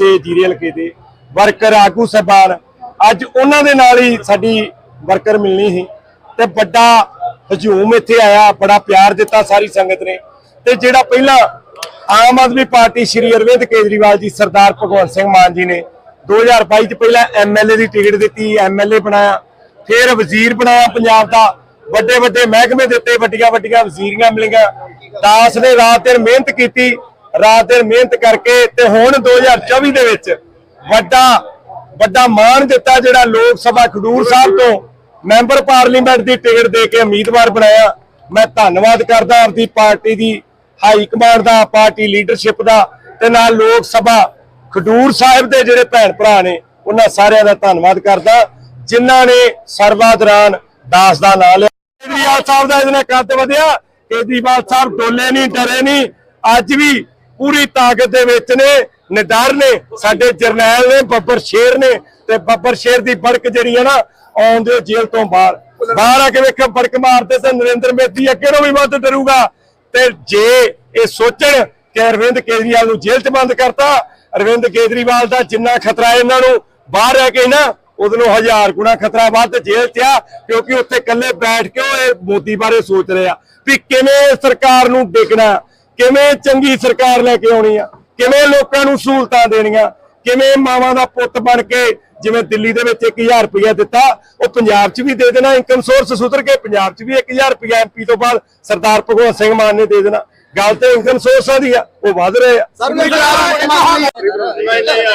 ਮੋਰਚੇ ਜੀਰੇ ਹਲਕੇ ਦੇ ਵਰਕਰ ਆਗੂ ਸਹਿਬਾਨ, ਅੱਜ ਉਹਨਾਂ ਦੇ ਨਾਲ ਹੀ ਸਾਡੀ ਵਰਕਰ ਮਿਲਣੀ ਸੀ ਤੇ ਵੱਡਾ ਹਜੂਮ ਇੱਥੇ ਆਇਆ, ਬੜਾ ਪਿਆਰ ਦਿੱਤਾ ਸਾਰੀ ਸੰਗਤ ਨੇ ਤੇ ਜਿਹੜਾ ਪਹਿਲਾਂ ਆਮ ਆਦਮੀ ਪਾਰਟੀ ਸ਼੍ਰੀ ਅਰਵਿੰਦ ਕੇਜਰੀਵਾਲ ਜੀ, ਸਰਦਾਰ ਭਗਵੰਤ ਸਿੰਘ ਮਾਨ ਜੀ ਨੇ 2022 ਚ ਪਹਿਲਾਂ ਐਮਐਲਏ ਦੀ ਟਿਕਟ ਦਿੱਤੀ ਐਮਐਲਏ ਬਣਾਇਆ, ਫਿਰ ਵਜ਼ੀਰ ਬਣਾਇਆ ਪੰਜਾਬ ਦਾ, ਵੱਡੇ ਵੱਡੇ ਮਹਿਕਮੇ ਦਿੱਤੇ, ਵੱਡੀਆਂ ਵੱਡੀਆਂ ਵਜ਼ੀਰੀਆਂ ਮਿਲੀਆਂ, ਦਾਸ ਨੇ ਰਾਤ ਦਿਨ ਮਿਹਨਤ ਕੀਤੀ ਰਾਤ ਦਿਨ ਮਿਹਨਤ ਕਰਕੇ ਤੇ ਹੁਣ 2024 ਦੇ ਵਿੱਚ ਵੱਡਾ ਵੱਡਾ ਮਾਣ ਦਿੱਤਾ ਜਿਹੜਾ ਲੋਕ ਸਭਾ ਖਡੂਰ ਸਾਹਿਬ ਤੋਂ ਮੈਂਬਰ ਪਾਰਲੀਮੈਂਟ ਦੀ ਟਿਕਟ ਦੇ ਕੇ ਉਮੀਦਵਾਰ ਬਣਾਇਆ। ਮੈਂ ਧੰਨਵਾਦ ਕਰਦਾ ਆਪਦੀ ਪਾਰਟੀ ਦੀ ਹਾਈ ਕਮਾਂਡ ਦਾ, ਪਾਰਟੀ ਲੀਡਰਸ਼ਿਪ ਦਾ ਤੇ ਨਾਲ ਲੋਕ ਸਭਾ ਖਡੂਰ ਸਾਹਿਬ ਦੇ ਜਿਹੜੇ ਭੈਣ ਭਰਾ ਨੇ, ਉਹਨਾਂ ਸਾਰਿਆਂ ਦਾ ਧੰਨਵਾਦ ਕਰਦਾ। ਜਿਨ੍ਹਾਂ ਨੇ ਸਰਵਾ ਦੌਰਾਨ ਦਾਸ ਦਾ ਨਾਂ ਲਿਆ। ਕੇਜਰੀਵਾਲ ਸਾਹਿਬ ਦਾ ਇਹਨੇ ਕੱਦ ਵਧਿਆ। ਕੇਜਰੀਵਾਲ ਸਾਹਿਬ ਡੋਲੇ ਨਹੀਂ, ਡਰੇ ਨਹੀਂ। ਅੱਜ ਵੀ ਪੂਰੀ ਤਾਕਤ ਦੇ ਵਿੱਚ ਨੇ, ਨਿਡਰ ਨੇ, ਸਾਡੇ ਜਰਨੈਲ ਨੇ, ਬੱਬਰ ਸ਼ੇਰ ਨੇ, ਤੇ ਬੱਬਰ ਸ਼ੇਰ ਦੀ ਬੜਕ ਜਿਹੜੀ ਹੈ ਨਾ ਆਉਂਦੇ ਜੇਲ੍ਹ ਤੋਂ ਬਾਹਰ। ਬਾਹਰ ਆ ਕੇ ਵੇਖੋ, ਬੜਕ ਮਾਰਦੇ ਤੇ ਨਰਿੰਦਰ ਮੋਦੀ ਅੱਗੇ ਨੂੰ ਵੀ ਵੱਧ ਡਰੂਗਾ। ਤੇ ਜੇ ਇਹ ਸੋਚਣ ਕਿ ਅਰਵਿੰਦ ਕੇਜਰੀਵਾਲ ਨੂੰ ਜੇਲ੍ਹ 'ਚ ਬੰਦ ਕਰਤਾ, ਅਰਵਿੰਦ ਕੇਜਰੀਵਾਲ ਦਾ ਜਿੰਨਾ ਖਤਰਾ ਇਹਨਾਂ ਨੂੰ, ਬਾਹਰ ਰਹਿ ਕੇ ਨਾ ਉਹਨੂੰ ਹਜ਼ਾਰ ਗੁਣਾ ਖਤਰਾ ਵੱਧ ਜੇਲ੍ਹ 'ਚ ਆ, ਕਿਉਂਕਿ ਉੱਥੇ ਇਕੱਲੇ ਬੈਠ ਕੇ ਉਹ ਇਹ ਮੋਦੀ ਬਾਰੇ ਸੋਚ ਰਹੇ ਆ, ਵੀ ਕਿਵੇਂ ਸਰਕਾਰ ਨੂੰ ਡਿੱਗਣਾ। ਕਿਵੇਂ ਚੰਗੀ ਸਰਕਾਰ ਲੈ ਕੇ ਆਉਣੀ ਆ? ਕਿਵੇਂ ਲੋਕਾਂ ਨੂੰ ਸਹੂਲਤਾਂ ਦੇਣੀਆਂ? ਕਿਵੇਂ ਮਾਵਾਂ ਦਾ ਪੁੱਤ ਬਣ ਕੇ ਜਿਵੇਂ ਦਿੱਲੀ ਦੇ ਵਿੱਚ 1000 ਰੁਪਇਆ ਦਿੱਤਾ ਉਹ ਪੰਜਾਬ 'ਚ ਵੀ ਦੇ ਦੇਣਾ ਇਨਕਮ ਸੋਰਸ ਸੁਧਰ ਕੇ ਪੰਜਾਬ 'ਚ ਵੀ 1000 ਰੁਪਇਆ ਐਮਪੀ ਤੋਂ ਬਾਅਦ ਸਰਦਾਰ ਭਗਵੰਤ ਸਿੰਘ ਮਾਨ ਨੇ ਦੇ ਦੇਣਾ। ਗੱਲ ਤੇ ਇਨਕਮ ਸੋਰਸਾਂ ਦੀ ਆ ਉਹ ਵਧ ਰਹੇ ਆ।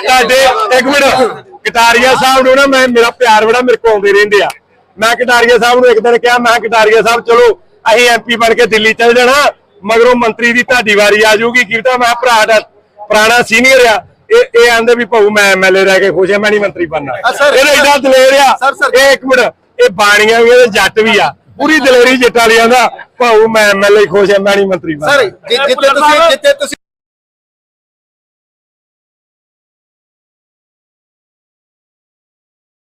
ਤੁਹਾਡੇ ਇੱਕ ਮਿੰਟ ਕਟਾਰੀਆ ਸਾਹਿਬ ਨੂੰ ਨਾ ਮੈਂ ਮੇਰਾ ਪਿਆਰ ਬੜਾ ਮੇਰੇ ਕੋਲ ਆਉਂਦੇ ਰਹਿੰਦੇ ਆ। ਮੈਂ ਕਟਾਰੀਆ ਸਾਹਿਬ ਨੂੰ ਇੱਕ ਦਿਨ ਕਿਹਾ ਮੈਂ ਕਟਾਰੀਆ ਸਾਹਿਬ ਚਲੋ ਅਸੀਂ ਐਮਪੀ ਬਣ ਕੇ ਦਿੱਲੀ ਚੱਲ ਜਾਣਾ। ਮਗਰੋਂ ਮੰਤਰੀ ਦੀ ਤੁਹਾਡੀ ਵਾਰੀ ਆ ਜਾਊਗੀ। ਕੀ ਪਤਾ ਮੈਂ ਭਰਾ ਦਾ ਪੁਰਾਣਾ ਸੀਨੀਅਰ ਆ। ਇਹ ਇਹ ਆਂਦੇ ਵੀ ਭਾਊ ਮੈਂ ਐਮਐਲਏ ਰਹਿ ਕੇ ਖੁਸ਼ ਆ ਮੈਂ ਨਹੀਂ ਮੰਤਰੀ ਬਣਨਾ। ਇਹ ਐਡਾ ਦਲੇਰ ਆ। ਇਹ ਇੱਕ ਮਿੰਟ ਇਹ ਬਾਣੀਆਂ ਵੀ ਇਹਦੇ ਜੱਟ ਵੀ ਆ। ਪੂਰੀ ਦਲੇਰੀ ਜੱਟ ਵਾਲਿਆਂ ਦਾ ਭਾਊ ਮੈਂ ਐਮਐਲਏ ਖੁਸ਼ ਆ ਮੈਂ ਨਹੀਂ ਮੰਤਰੀ ਬਣਨਾ। ਸਰ ਜਿੱਥੇ ਤੁਸੀਂ ਜਿੱਥੇ ਤੁਸੀਂ